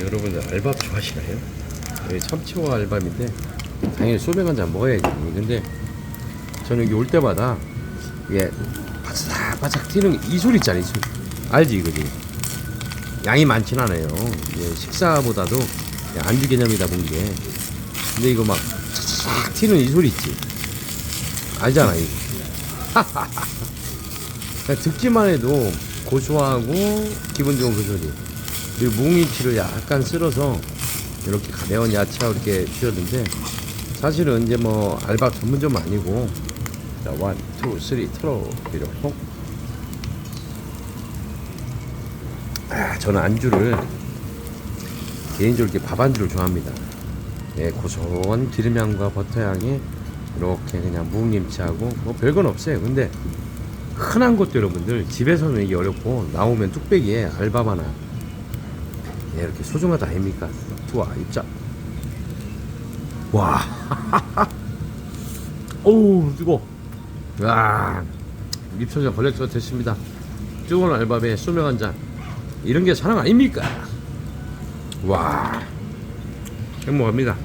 여러분들 알밥 좋아하시나요? 여기 참치와 알밥인데 당연히 소맥 한 잔 먹어야지. 근데 저는 여기 올 때마다 이게 바삭바삭 튀는 이 소리 있잖아, 이 소리. 알지, 이거지? 양이 많진 않아요. 이게 식사보다도 안주 개념이다 본 게. 근데 이거 막 싹 튀는 이 소리 있지? 알잖아, 이거. 듣기만 해도 고소하고 기분 좋은 그 소리. 그리고 묵은지를 약간 쓸어서 이렇게 가벼운 야채와 이렇게 주셨는데 사실은 이제 뭐 알밥 전문점 아니고 자, 원, 투, 쓰리, 틀어 이렇게 아, 저는 안주를 개인적으로 이렇게 밥 안주를 좋아합니다. 예, 고소한 기름향과 버터향이 이렇게 그냥 묵김치하고 뭐 별건 없어요. 근데 흔한 것도 여러분들 집에서는 이게 어렵고 나오면 뚝배기에 알밥 하나 예, 이렇게 소중하다 아닙니까? 투아 입자. 와, 오우 뜨거. 와, 입천장 걸레처 됐습니다. 뜨거운 알밥에 소맥 한 잔. 이런 게 사랑 아닙니까? 와, 행복합니다.